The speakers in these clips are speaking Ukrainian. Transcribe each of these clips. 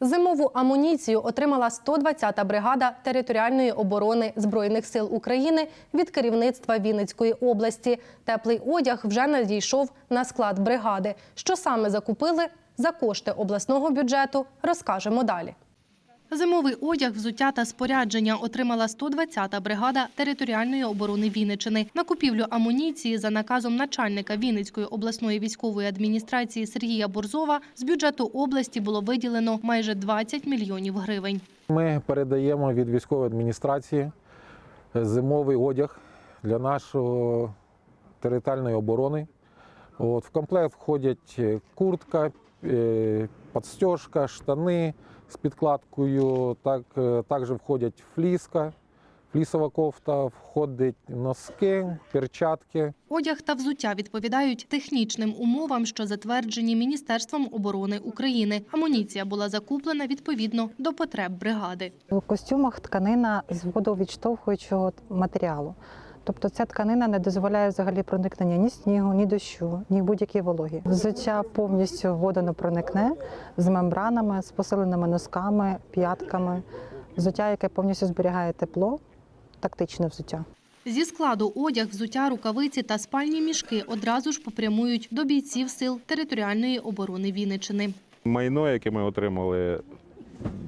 Зимову амуніцію отримала 120-та бригада територіальної оборони Збройних сил України від керівництва Вінницької області. Теплий одяг вже надійшов на склад бригади. Що саме закупили за кошти обласного бюджету, розкажемо далі. Зимовий одяг, взуття та спорядження отримала 120-та бригада територіальної оборони Вінничини. На купівлю амуніції за наказом начальника Вінницької обласної військової адміністрації Сергія Борзова з бюджету області було виділено майже 20 мільйонів гривень. Ми передаємо від військової адміністрації зимовий одяг для нашої територіальної оборони. От, в комплект входять куртка, подстежка, штани з підкладкою. Так, е, також входять фліска, флісова кофта, входять носки, перчатки. Одяг та взуття відповідають технічним умовам, що затверджені Міністерством оборони України. Амуніція була закуплена відповідно до потреб бригади. У костюмах тканина з водовідштовхуючого матеріалу. Тобто ця тканина не дозволяє взагалі проникнення ні снігу, ні дощу, ні будь-якої вологі. Взуття повністю водонепроникне з мембранами, з посиленими носками, п'ятками. Взуття, яке повністю зберігає тепло, тактичне взуття. Зі складу одяг, взуття, рукавиці та спальні мішки одразу ж попрямують до бійців сил територіальної оборони Вінничини. Майно, яке ми отримали,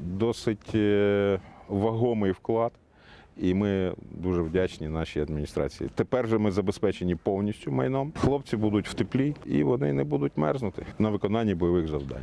досить е, вагомий вклад, і ми дуже вдячні нашій адміністрації. Тепер же ми забезпечені повністю майном. Хлопці будуть в теплі і вони не будуть мерзнути на виконанні бойових завдань.